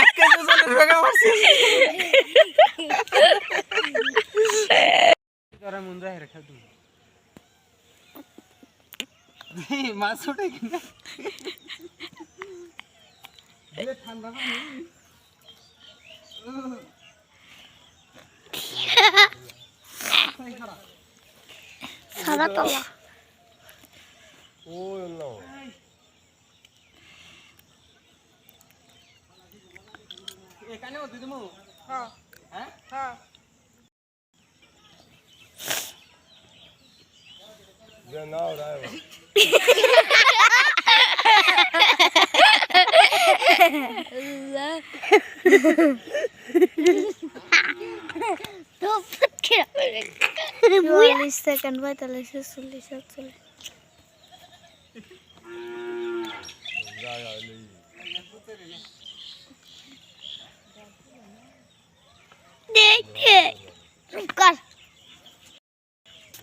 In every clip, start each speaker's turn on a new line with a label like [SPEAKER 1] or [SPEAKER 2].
[SPEAKER 1] এক কেজি ওজনের ভেঙে মারছি তোরা মন যায় রেখে দু মাছ ওঠে কিনা ঠান্ডা
[SPEAKER 2] সাদা তলা।
[SPEAKER 3] ওই
[SPEAKER 1] এখানেও দিদিমু? হ্যাঁ। হ্যাঁ?
[SPEAKER 3] যে নাও রায়
[SPEAKER 2] চুয়াল্লিশ সেকেন্ড পঁয়তাল্লিশ চল্লিশ সাতচল্লিশ।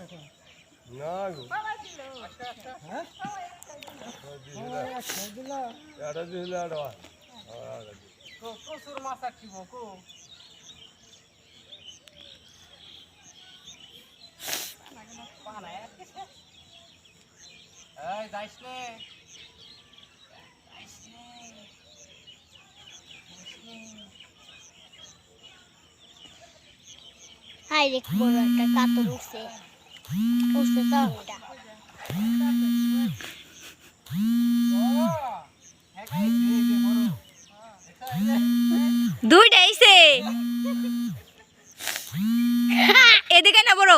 [SPEAKER 3] না
[SPEAKER 1] গো।
[SPEAKER 3] এটা দিলে
[SPEAKER 1] প্রচুর মাছ আটকিব কো এই যাইস নে যাইস নে যাইস
[SPEAKER 2] বড় কাতর উঠছে উঠছে তো এটা
[SPEAKER 4] দুইটা আইছে। এদিকে না বড়।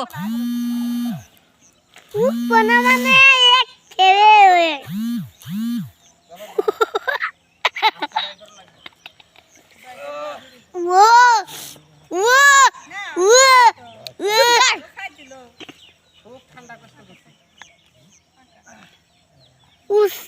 [SPEAKER 2] মানে এক খেলে হয়ে ও ও ও
[SPEAKER 1] খুব ঠান্ডা কষ্ট করছে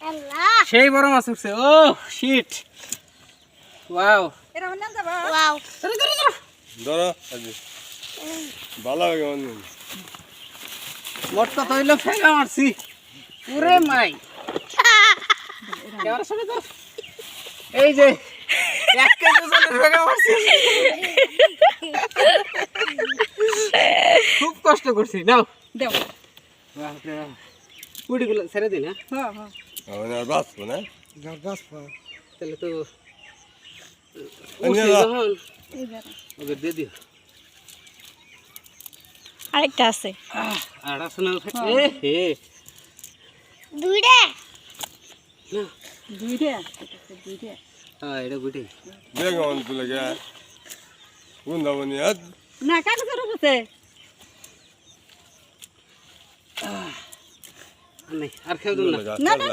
[SPEAKER 2] আল্লাহ।
[SPEAKER 1] সেই বড় মাছ উঠছে। ও শিট ওয়াও
[SPEAKER 2] ওয়াও
[SPEAKER 1] ধরে ধরে ধরে।
[SPEAKER 3] ধরো ভালো হবে কেমন
[SPEAKER 1] মোট কথা হইল ফেঙ্গা মারছি। পুরে মাই। সামনে ধর। এই যে এক কেজি ওজনের ফেঙ্গা মারছি। খুব কষ্ট করছি। নাও। দেও। পুডিগুলো ছেড়ে দিন হ্যাঁ?
[SPEAKER 3] আমার আর বাঁচবো না?
[SPEAKER 1] তাহলে তো
[SPEAKER 4] আরেকটা আছে।
[SPEAKER 1] আর শোনা এ হে।
[SPEAKER 2] দুইটা।
[SPEAKER 1] হ্যাঁ এটা গুটি।
[SPEAKER 3] কেমন তুলে গে যাব নি আজ।
[SPEAKER 4] না কাজ করো বসে
[SPEAKER 1] নেই আর খেয়ে
[SPEAKER 3] না না।